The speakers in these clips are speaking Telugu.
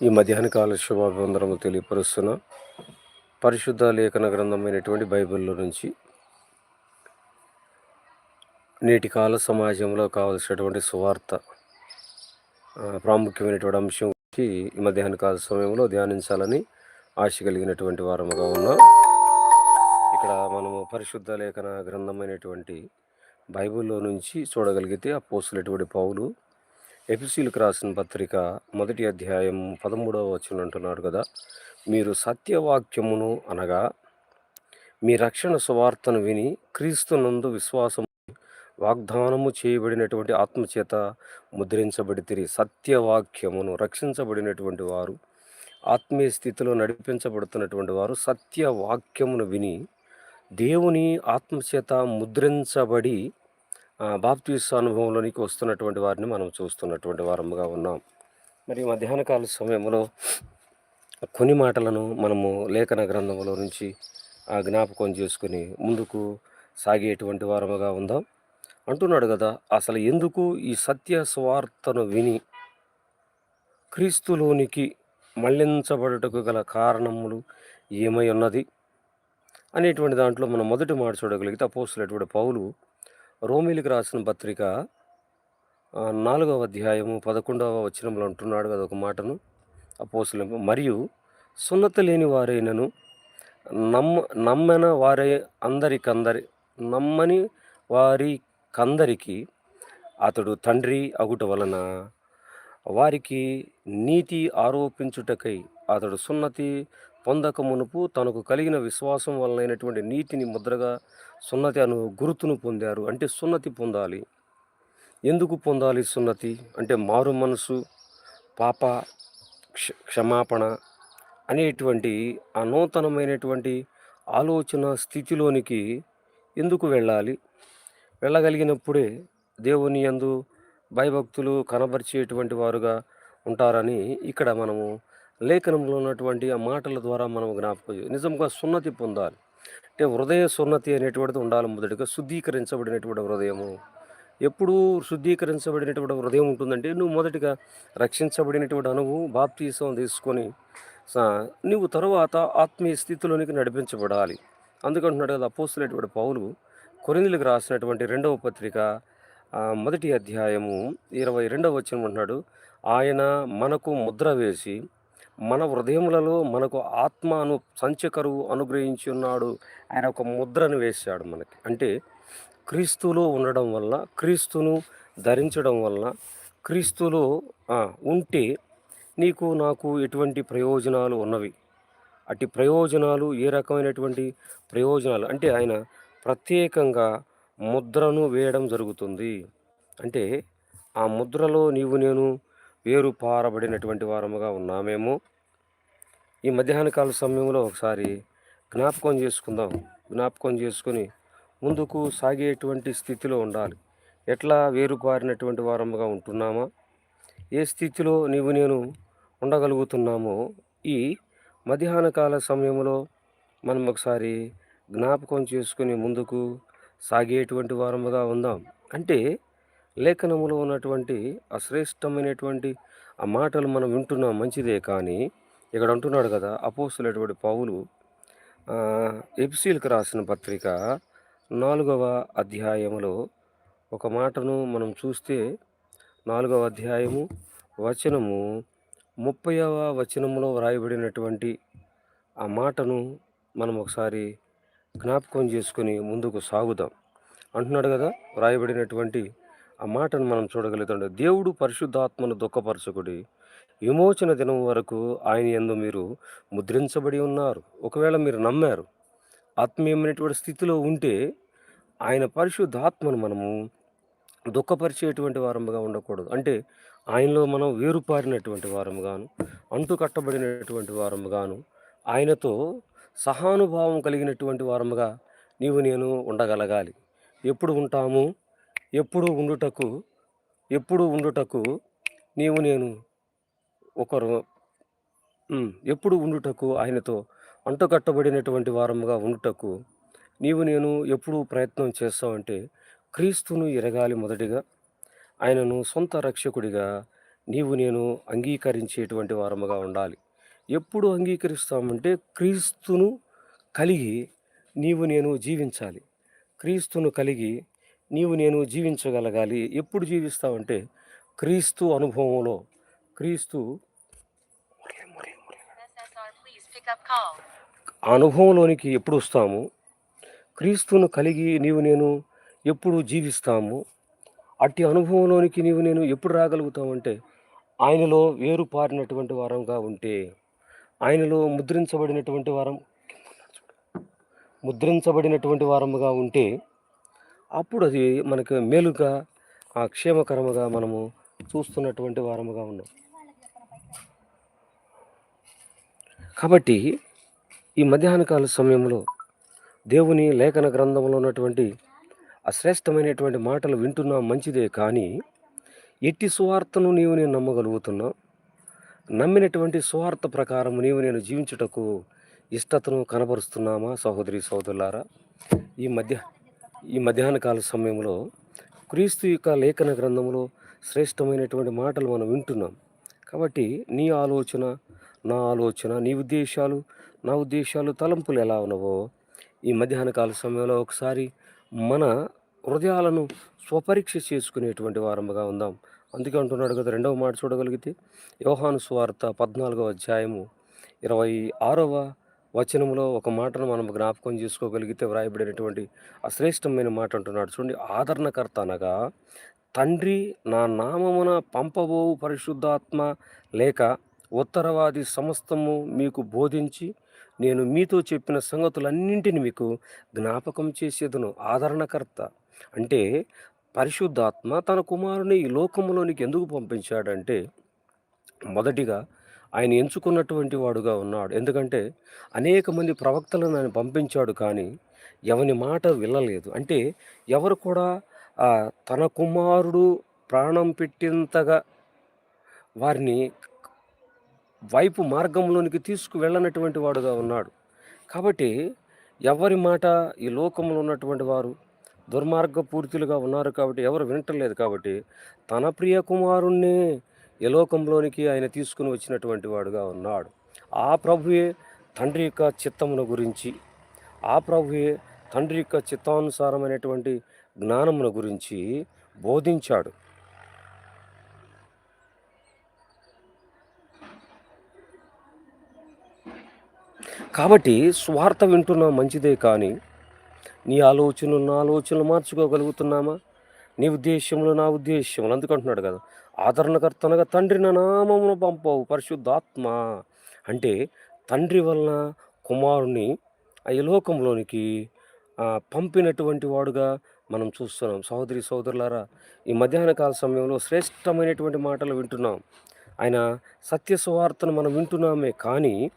ఈ మధ్యాహ్న కాల శుభాభివందనము తెలియపరుస్తున్న. పరిశుద్ధ లేఖన గ్రంథమైనటువంటి బైబిల్లో నుంచి నేటి కాల సమాజంలో కావలసినటువంటి సువార్త ప్రాముఖ్యమైనటువంటి అంశం గురించి ఈ మధ్యాహ్న కాల సమయంలో ధ్యానించాలని ఆశ కలిగినటువంటి వారముగా ఉన్నాం. ఇక్కడ మనము పరిశుద్ధ లేఖన గ్రంథమైనటువంటి బైబిల్లో నుంచి చూడగలిగితే ఆ అపోసులటువంటి పౌలు ఎపిసీలకు రాసిన పత్రిక మొదటి అధ్యాయం పదమూడవ వచనం అంటున్నాడు కదా మీరు సత్యవాక్యమును అనగా మీ రక్షణ సువార్తను విని క్రీస్తునందు విశ్వాసం వాగ్దానము చేయబడినటువంటి ఆత్మచేత ముద్రించబడితిరి. సత్యవాక్యమును రక్షించబడినటువంటి వారు ఆత్మీయ స్థితిలో నడిపించబడుతున్నటువంటి వారు సత్యవాక్యమును విని దేవుని ఆత్మచేత ముద్రించబడి బాప్తీస అనుభవంలోనికి వస్తున్నటువంటి వారిని మనం చూస్తున్నటువంటి వారముగా ఉన్నాం. మరి మధ్యాహ్న కాల సమయంలో కొన్ని మాటలను మనము లేఖన గ్రంథంలో నుంచి ఆ జ్ఞాపకం చేసుకుని ముందుకు సాగేటువంటి వారముగా ఉందాం. అంటున్నాడు కదా అసలు ఎందుకు ఈ సత్య స్వార్థను విని క్రీస్తులోనికి మళ్ళించబడుటకు గల కారణములు ఏమై ఉన్నది అనేటువంటి దాంట్లో మనం మొదటి మాట చూడగలిగితే అపోస్తులటువంటి పౌలు రోమిలికి రాసిన పత్రిక నాలుగవ అధ్యాయము పదకొండవ వచనంలో అంటున్నాడు కదా ఒక మాటను అపోస్తుల మరియు సున్నత లేని వారైనను నమ్మ నమ్మన వారే అందరికందరి నమ్మని వారి కందరికి అతడు తండ్రి అగుట వలన వారికి నీతి ఆరోపించుటకై అతడు సున్నతి పొందక మునుపు తనకు కలిగిన విశ్వాసం వలనైనటువంటి నీతిని ముద్రగా సున్నతి అను గుర్తును పొందారు. అంటే సున్నతి పొందాలి. ఎందుకు పొందాలి సున్నతి? అంటే మారు మనసు పాప క్ష క్షమాపణ అనేటువంటి ఆ నూతనమైనటువంటి ఆలోచన స్థితిలోనికి ఎందుకు వెళ్ళాలి? వెళ్ళగలిగినప్పుడే దేవుని యందు భయభక్తులు కనబరిచేటువంటి వారుగా ఉంటారని ఇక్కడ మనము లేఖనంలో ఉన్నటువంటి ఆ మాటల ద్వారా మనం జ్ఞాపకం నిజంగా సున్నతి పొందాలి. అంటే హృదయ సున్నతి అనేటువంటిది ఉండాలి మొదటిగా. శుద్ధీకరించబడినటువంటి హృదయము. ఎప్పుడూ శుద్ధీకరించబడినటువంటి హృదయం ఉంటుందంటే నువ్వు మొదటిగా రక్షించబడినటువంటి అనువు బాప్తీసం తీసుకొని నువ్వు తరువాత ఆత్మీయ స్థితిలోనికి నడిపించబడాలి. అందుకంటున్నాడు కదా అపోస్తున్నటువంటి పౌలు కొరిందులకు రాసినటువంటి రెండవ పత్రిక మొదటి అధ్యాయము ఇరవై రెండవ వచ్చిన అంటున్నాడు. ఆయన మనకు ముద్ర వేసి మన హృదయములలో మనకు ఆత్మ అను సంచకరువు అనుగ్రహించి ఉన్నాడు ఆయన ఒక ముద్రను వేశాడు మనకి. అంటే క్రీస్తులో ఉండడం వల్ల క్రీస్తును ధరించడం వల్ల క్రీస్తులో ఉంటే నీకు నాకు ఎటువంటి ప్రయోజనాలు ఉన్నవి? అట్టి ప్రయోజనాలు ఏ రకమైనటువంటి ప్రయోజనాలు? అంటే ఆయన ప్రత్యేకంగా ముద్రను వేయడం జరుగుతుంది. అంటే ఆ ముద్రలో నీవు నేను వేరు పారబడినటువంటి వారముగా ఉన్నామేమో. ఈ మధ్యాహ్న కాల సమయంలో ఒకసారి జ్ఞాపకం చేసుకుందాం. జ్ఞాపకం చేసుకుని ముందుకు సాగేటువంటి స్థితిలో ఉండాలి. ఎట్లా వేరుపారినటువంటి వారముగా ఉంటున్నామా? ఏ స్థితిలో నీవు నేను ఉండగలుగుతున్నామో ఈ మధ్యాహ్న కాల సమయంలో మనం ఒకసారి జ్ఞాపకం చేసుకుని ముందుకు సాగేటువంటి వారముగా ఉందాం. అంటే లేఖనములో ఉన్నటువంటి అశ్రేష్టమైనటువంటి ఆ మాటలు మనం వింటున్నాం మంచిదే కానీ ఇక్కడ అంటున్నాడు కదా అపోసులైనటువంటి పౌలు ఆ, రాసిన పత్రిక నాలుగవ అధ్యాయములో ఒక మాటను మనం చూస్తే నాలుగవ అధ్యాయము వచనము ముప్పైవ వచనములో వ్రాయబడినటువంటి ఆ మాటను మనం ఒకసారి జ్ఞాపకం చేసుకొని ముందుకు సాగుదాం. అంటున్నాడు కదా వ్రాయబడినటువంటి ఆ మాటను మనం చూడగలుగుతాం దేవుడు పరిశుద్ధాత్మను దుఃఖపరచకుడి. విమోచన దినం వరకు ఆయన ఎందు మీరు ముద్రించబడి ఉన్నారు. ఒకవేళ మీరు నమ్మారు ఆత్మీయమైనటువంటి స్థితిలో ఉంటే ఆయన పరిశుద్ధాత్మను మనము దుఃఖపరిచేటువంటి వారముగా ఉండకూడదు. అంటే ఆయనలో మనం వేరుపారినటువంటి వారముగాను అంటు కట్టబడినటువంటి వారముగాను ఆయనతో సహానుభావం కలిగినటువంటి వారముగా నీవు నేను ఉండగలగాలి. ఎప్పుడు ఉంటాము? ఎప్పుడు ఉండుటకు ఎప్పుడు ఉండుటకు నీవు నేను ఒకరు. ఎప్పుడు ఉండుటకు ఆయనతో అంటుకట్టబడినటువంటి వారముగా ఉండుటకు నీవు నేను ఎప్పుడు ప్రయత్నం చేస్తావంటే క్రీస్తును ఎరగాలి మొదటిగా ఆయనను సొంత రక్షకుడిగా నీవు నేను అంగీకరించేటువంటి వారముగా ఉండాలి. ఎప్పుడు అంగీకరిస్తామంటే క్రీస్తును కలిగి నీవు నేను జీవించాలి. క్రీస్తును కలిగి నీవు నేను జీవించగలగాలి. ఎప్పుడు జీవిస్తావంటే క్రీస్తు అనుభవంలో. క్రీస్తు ఆ అనుభవంలోనికి ఎప్పుడు వస్తాము? క్రీస్తును కలిగి నీవు నేను ఎప్పుడు జీవిస్తాము? అట్టి అనుభవంలోనికి నీవు నేను ఎప్పుడు రాగలుగుతామంటే ఆయనలో వేరుపారినటువంటి వారంగా ఉంటే ఆయనలో ముద్రించబడినటువంటి వారం ముద్రించబడినటువంటి వారముగా ఉంటే అప్పుడు అది మనకు మేలుగా ఆ క్షేమకరముగా మనము చూస్తున్నటువంటి వారముగా ఉన్నాం. కాబట్టి ఈ మధ్యాహ్నకాల సమయంలో దేవుని లేఖన గ్రంథంలో ఉన్నటువంటి అశ్రేష్టమైనటువంటి మాటలు వింటున్నా మంచిదే కానీ ఎట్టి సువార్తను నీవు నేను నమ్మగలుగుతున్నావు నమ్మినటువంటి సువార్త ప్రకారం నీవు నేను జీవించుటకు ఇష్టతను కనబరుస్తున్నామా సహోదరి సహోదరులారా? ఈ మధ్య ఈ మధ్యాహ్న కాల సమయంలో క్రీస్తు యొక్క లేఖన గ్రంథంలో శ్రేష్టమైనటువంటి మాటలు మనం వింటున్నాం. కాబట్టి నీ ఆలోచన నా ఆలోచన నీ ఉద్దేశాలు నా ఉద్దేశాలు తలంపులు ఎలా ఉన్నవో ఈ మధ్యాహ్న కాల సమయంలో ఒకసారి మన హృదయాలను స్వపరీక్ష చేసుకునేటువంటి వారముగా ఉందాం. అందుకే అంటున్నాడు కదా రెండవ మాట చూడగలిగితే యోహాను స్వార్త పద్నాలుగవ అధ్యాయము ఇరవై ఆరవ వచనంలో ఒక మాటను మనం జ్ఞాపకం చేసుకోగలిగితే వ్రాయబడినటువంటి అశ్రేష్టమైన మాట అంటున్నాడు. చూడండి ఆదరణకర్త అనగా తండ్రి నా నామమున పంపబోవు పరిశుద్ధాత్మ లేక ఉత్తరవాది సమస్తము మీకు బోధించి నేను మీతో చెప్పిన సంగతులన్నింటిని మీకు జ్ఞాపకం చేసేదను. ఆదరణకర్త అంటే పరిశుద్ధాత్మ తన కుమారుని ఈ లోకంలోనికి ఎందుకు పంపించాడంటే మొదటిగా ఆయన ఎంచుకున్నటువంటి వాడుగా ఉన్నాడు. ఎందుకంటే అనేక మంది ప్రవక్తలను ఆయన పంపించాడు కానీ ఎవని మాట వినలేదు. అంటే ఎవరు కూడా తన కుమారుడు ప్రాణం పెట్టినంతగా వారిని వైపు మార్గంలోనికి తీసుకువెళ్ళనటువంటి వాడుగా ఉన్నాడు. కాబట్టి ఎవరి మాట ఈ లోకంలో ఉన్నటువంటి వారు దుర్మార్గ పూర్తులుగా ఉన్నారు కాబట్టి ఎవరు వింటలేదు కాబట్టి తన ప్రియ కుమారుణ్ణే యలోకంలోనికి లోకంలోనికి ఆయన తీసుకుని వచ్చినటువంటి వాడుగా ఉన్నాడు. ఆ ప్రభువే తండ్రి యొక్క చిత్తమును గురించి ఆ ప్రభువే తండ్రి యొక్క చిత్తానుసారమైనటువంటి జ్ఞానమును గురించి బోధించాడు. కాబట్టి స్వార్థ వింటున్నా మంచిదే కానీ నీ ఆలోచనలు నా ఆలోచనలు మార్చుకోగలుగుతున్నామా? నీ ఉద్దేశంలో నా ఉద్దేశంలో అందుకంటున్నాడు కదా. ఆదరణకర్తనగా తండ్రి నామమును పంపవు పరిశుద్ధాత్మ. అంటే తండ్రి వలన కుమారుని ఈ లోకంలోనికి పంపినటువంటి వాడుగా మనం చూస్తున్నాం. సహోదరి సోదరులారా ఈ మధ్యాహ్న కాల సమయంలో శ్రేష్టమైనటువంటి మాటలు వింటున్నాం. ఆయన సత్య సువార్తను మనం వింటున్నామే కానీ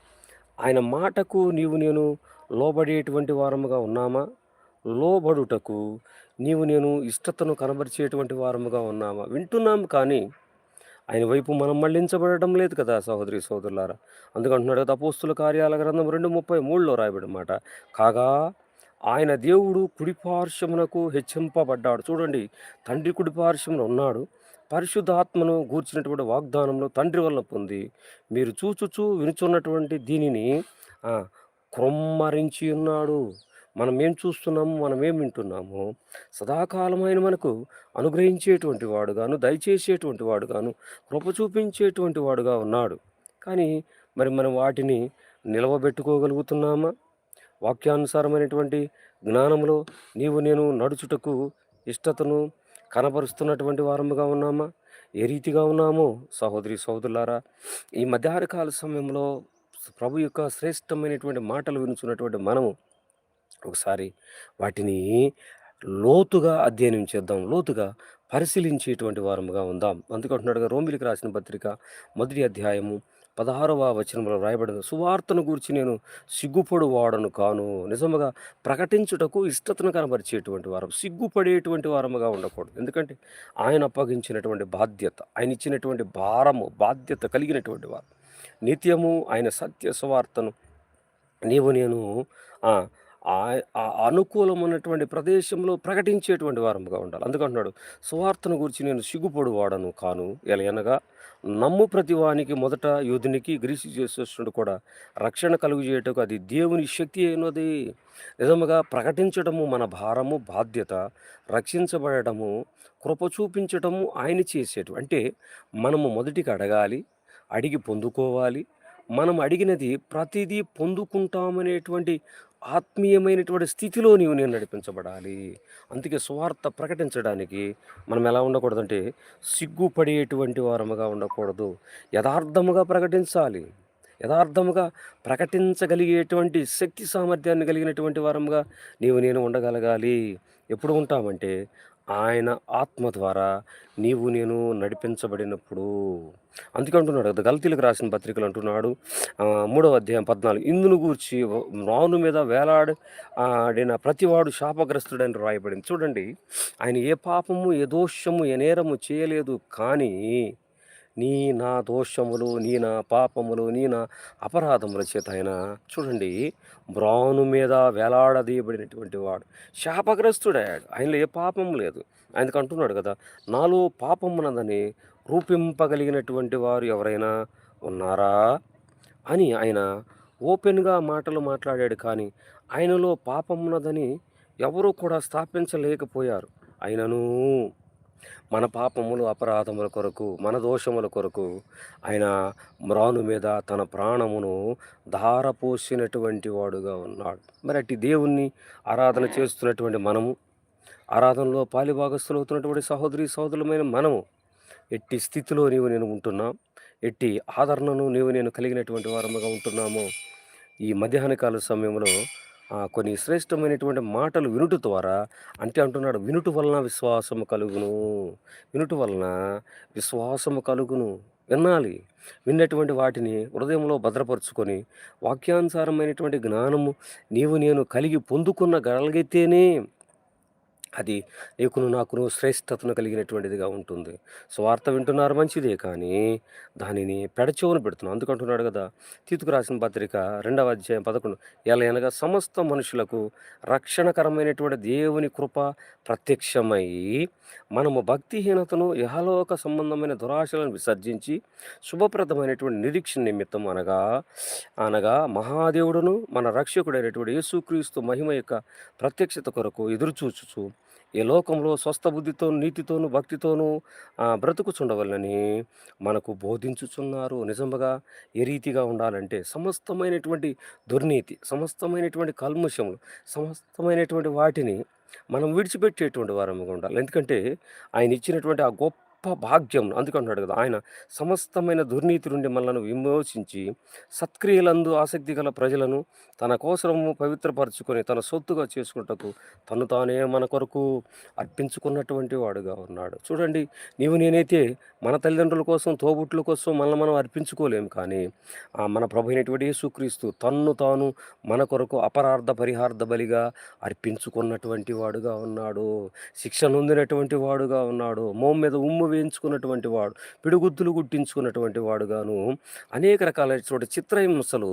ఆయన మాటకు నీవు నేను లోబడేటువంటి వారముగా ఉన్నామా? లోబడుటకు నీవు నేను ఇష్టతను కనబరిచేటువంటి వారముగా ఉన్నామా? వింటున్నాం కానీ ఆయన వైపు మనం మళ్ళించబడటం లేదు కదా సహోదరి సోదరులారా. అందుకంటున్నాడు కదా అపోస్తుల కార్యాల గ్రంథం రెండు ముప్పై మూడులో రాయబడమాట కాగా ఆయన దేవుడు కుడిపార్శ్వమునకు హెచ్చింపబడ్డాడు. చూడండి తండ్రి కుడిపార్శ్వమున ఉన్నాడు. పరిశుద్ధాత్మను గూర్చినటువంటి వాగ్దానంలో తండ్రి వల్ల పొంది మీరు చూచుచూ వినుచున్నటువంటి దీనిని క్రొమ్మరించి ఉన్నాడు. మనం ఏం చూస్తున్నాము మనం ఏం వింటున్నాము సదాకాలమైన మనకు అనుగ్రహించేటువంటి వాడుగాను దయచేసేటువంటి వాడుగాను కృప చూపించేటువంటి వాడుగా ఉన్నాడు. కానీ మరి మనం వాటిని నిలవబెట్టుకోగలుగుతున్నామా? వాక్యానుసారమైనటువంటి జ్ఞానంలో నీవు నేను నడుచుటకు ఇష్టతను కనబరుస్తున్నటువంటి వారముగా ఉన్నామా? ఏ రీతిగా ఉన్నామో సహోదరి సహోదరులారా ఈ మధ్యాహ్న కాల సమయంలో ప్రభు యొక్క శ్రేష్టమైనటువంటి మాటలు వినుచున్నటువంటి మనము ఒకసారి వాటిని లోతుగా అధ్యయనం చేద్దాం. లోతుగా పరిశీలించేటువంటి వారముగా ఉందాం. అందుకంటున్నాడుగా రోమిలికి రాసిన పత్రిక మొదటి అధ్యాయము పదహారవ వచనంలో రాయబడింది సువార్తను గురించి నేను సిగ్గుపడు వాడను కాను. నిజముగా ప్రకటించుటకు ఇష్టతను కనబరిచేటువంటి వారం సిగ్గుపడేటువంటి వారముగా ఉండకూడదు. ఎందుకంటే ఆయన అప్పగించినటువంటి బాధ్యత ఆయన ఇచ్చినటువంటి భారము బాధ్యత కలిగినటువంటి వారు. నిత్యము ఆయన సత్య సువార్తను నీవు నేను ఆ, ఆ అనుకూలమైనటువంటి ప్రదేశంలో ప్రకటించేటువంటి వారముగా ఉండాలి. అందుకంటున్నాడు సువార్తను గూర్చి నేను సిగ్గుపడు వాడను కాను. ఎలయనగా నమ్ము ప్రతివానికి మొదట యోధునికి గ్రీసు చేసేటువంటి కూడా రక్షణ కలుగజేయుటకు అది దేవుని శక్తి అయినది. నిజముగా ప్రకటించడము మన భారము, బాధ్యత. రక్షించబడటము, కృప చూపించటము ఆయన చేసేటు అంటే మనము మొదటికి అడగాలి, అడిగి పొందుకోవాలి. మనం అడిగినది ప్రతిదీ పొందుకుంటామనేటువంటి ఆత్మీయమైనటువంటి స్థితిలో నీవు నేను నడిపించబడాలి. అందుకే సువార్త ప్రకటించడానికి మనం ఎలా ఉండకూడదంటే సిగ్గుపడేటువంటి వారముగా ఉండకూడదు. యథార్థముగా ప్రకటించాలి. యథార్థముగా ప్రకటించగలిగేటువంటి శక్తి సామర్థ్యాన్ని కలిగినటువంటి వారముగా నీవు నేను ఉండగలగాలి. ఎప్పుడు ఉంటామంటే ఆయన ఆత్మ ద్వారా నీవు నేను నడిపించబడినప్పుడు. అందుకే అంటున్నాడు కదా! గల్తీలకు రాసిన పత్రికలు అంటున్నాడు మూడవ అధ్యాయం 14 ఇందును గూర్చి నాను మీద వేలాడు ఆడిన ప్రతివాడు శాపగ్రస్తుడని రాయబడింది. చూడండి ఆయన ఏ పాపము, ఏ దోషము, ఏ నేరము చేయలేదు. కానీ నీ నా దోషములు, నీ నా పాపములు, నీ నా అపరాధముల చేత ఆయన చూడండి బ్రాను మీద వేలాడదీయబడినటువంటి వాడు శాపగ్రస్తుడయ్యాడు. ఆయనలో ఏ పాపం లేదు. ఆయనకు అంటున్నాడు కదా! నాలో పాపమున్నదని రూపింపగలిగినటువంటి వారు ఎవరైనా ఉన్నారా? అని ఆయన ఓపెన్‌గా మాటలు మాట్లాడాడు. కానీ ఆయనలో పాపమున్నదని ఎవరు కూడా స్థాపించలేకపోయారు. అయినను మన పాపములు, అపరాధముల కొరకు, మన దోషముల కొరకు ఆయన మ్రాను మీద తన ప్రాణమును ధారపోసినటువంటి వాడుగా ఉన్నాడు. మరి అట్టి దేవుణ్ణి ఆరాధన చేస్తున్నటువంటి మనము, ఆరాధనలో పాలిభాగస్తులవుతున్నటువంటి సహోదరి సహోదరులమైన మనము ఎట్టి స్థితిలో నీవు నేను ఉంటున్నాం. ఎట్టి ఆదరణను నీవు నేను కలిగినటువంటి వారముగా ఉంటున్నామో ఈ మధ్యాహ్నకాల సమయంలో కొన్ని శ్రేష్టమైనటువంటి మాటలు వినుట ద్వారా అంటే అంటున్నాడు వినుట వలన విశ్వాసము కలుగును. వినుట వలన విశ్వాసము కలుగును. వినాలి. విన్నటువంటి వాటిని హృదయంలో భద్రపరుచుకొని వాక్యానుసారమైనటువంటి జ్ఞానము నీవు నేను కలిగి పొందుకున్న గలిగితేనే అది నీకును నాకును శ్రేష్టతను కలిగినటువంటిదిగా ఉంటుంది. స్వార్థ వింటున్నారు మంచిదే కానీ దానిని పెడచెవున పెడుతున్నాం. అందుకంటున్నాడు కదా! తీతుకు రాసిన పత్రిక రెండవ అధ్యాయం పదకొండు ఎలా అనగా సమస్త మనుషులకు రక్షణకరమైనటువంటి దేవుని కృప ప్రత్యక్షమై మనము భక్తిహీనతను, యహలోక సంబంధమైన దురాశలను విసర్జించి శుభప్రదమైనటువంటి నిరీక్షణ నిమిత్తం అనగా అనగా మహాదేవుడును, మన రక్షకుడైనటువంటి యేసుక్రీస్తు మహిమ యొక్క ప్రత్యక్షత కొరకు ఎదురుచూచుచు ఈ లోకంలో స్వస్థ బుద్ధితో నీతితోను, భక్తితోనూ ఆహ్, మనకు బోధించుచున్నారు. నిజముగా ఏ రీతిగా ఉండాలంటే సమస్తమైనటువంటి దుర్నీతి, సమస్తమైనటువంటి కల్ముషములు సమస్తమైనటువంటి వాటిని మనం విడిచిపెట్టేటువంటి వారముగా ఉండాలి. ఎందుకంటే ఆయన ఇచ్చినటువంటి ఆ గొప్ప భాగ్యం అందుకంటున్నాడు కదా! ఆయన సమస్తమైన దుర్నీతి నుండి మనలను విమోచించి సత్క్రియలందు ఆసక్తి గల ప్రజలను తన కోసము పవిత్రపరచుకొని తన సొత్తుగా చేసుకుంటకు తను తానే మన కొరకు అర్పించుకున్నటువంటి వాడుగా ఉన్నాడు. చూడండి నీవు నేనైతే మన తల్లిదండ్రుల కోసం, తోబుట్ల కోసం మనల్ని మనం అర్పించుకోలేము. కానీ మన ప్రభు అయినటువంటి యేసుక్రీస్తు తన్ను తాను మన కొరకు అపరార్థ పరిహార్థ బలిగా అర్పించుకున్నటువంటి వాడుగా ఉన్నాడు. శిక్ష నొందినటువంటి వాడుగా ఉన్నాడు. మోం మీద ఉమ్ము వేయించుకున్నటువంటి వాడు, పిడుగుద్దులు గుట్టించుకున్నటువంటి వాడుగాను అనేక రకాలైనటువంటి చిత్రహింసలు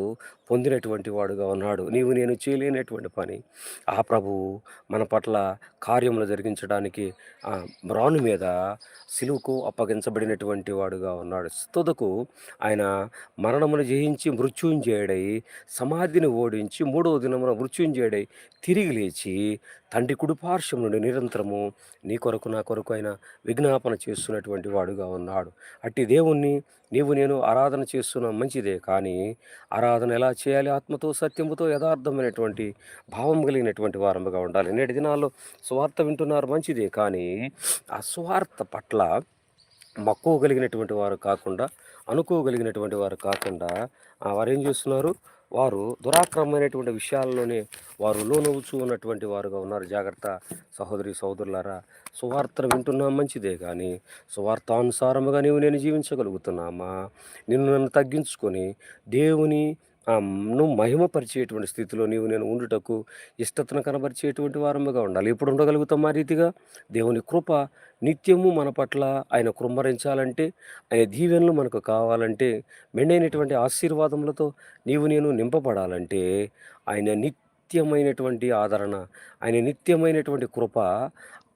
పొందినటువంటి వాడుగా ఉన్నాడు. నీవు నేను చేయలేనటువంటి పని ఆ ప్రభువు మన పట్ల కార్యములు జరిగించడానికి రాను మీద సిలువుకు అప్పగించబడినటువంటి వాడుగా ఉన్నాడు. తుదకు ఆయన మరణమును జయించి మృత్యుంజయుడై సమాధిని ఓడించి మూడవ దినమున మృత్యుంజయుడై తిరిగి లేచి తండ్రి కుడుపార్శ్వం నుండి నిరంతరము నీ కొరకు నా కొరకు ఆయన విజ్ఞాపన చేస్తున్నటువంటి వాడుగా ఉన్నాడు. అట్టి దేవుణ్ణి నీవు నేను ఆరాధన చేస్తున్నా మంచిదే. కానీ ఆరాధన ఎలా చేయాలి? ఆత్మతో, సత్యముతో, యథార్థమైనటువంటి భావం కలిగినటువంటి వారముగా ఉండాలి. నేటి దినాల్లో సువార్త వింటున్నారు మంచిదే. కానీ ఆ సువార్త పట్ల మక్కువ కలిగినటువంటి వారు కాకుండా, అనుకోగలిగినటువంటి వారు కాకుండా వారు ఏం చేస్తున్నారు? వారు దురాక్రమమైనటువంటి విషయాల్లోనే వారు లోనవుచు ఉన్నటువంటి వారుగా ఉన్నారు. జాగ్రత్త సహోదరి సహోదరులారా! సువార్తను వింటున్నా మంచిదే. కానీ సువార్తానుసారముగా నీవు నేను జీవించగలుగుతున్నామా? నిన్ను నన్ను తగ్గించుకొని దేవుని ను మహిమపరిచేటువంటి స్థితిలో నీవు నేను ఉండుటకు ఇష్టతను కనబరిచేటువంటి వారముగా ఉండాలి. ఎప్పుడు ఉండగలుగుతాం ఆ రీతిగా? దేవుని కృప నిత్యము మన పట్ల ఆయన కృమ్మరించాలంటే, ఆయన దీవెనలు మనకు కావాలంటే, మెండైనటువంటి ఆశీర్వాదములతో నీవు నేను నింపబడాలంటే, ఆయన నిత్యమైనటువంటి ఆదరణ ఆయన నిత్యమైనటువంటి కృప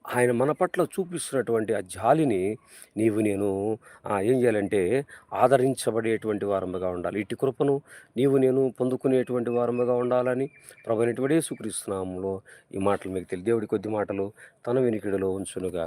ఆయన మన పట్ల చూపిస్తున్నటువంటి ఆ జాలిని నీవు నేను ఏం చేయాలంటే ఆదరించబడేటువంటి వారముగా ఉండాలి. ఇటు కృపను నీవు నేను పొందుకునేటువంటి వారముగా ఉండాలని ప్రభునటువంటి యేసుక్రీస్తునామంలో ఈ మాటలు మీకు తెలియ దేవుడి కొద్ది మాటలు తన వినికిడిలో ఉంచునుగా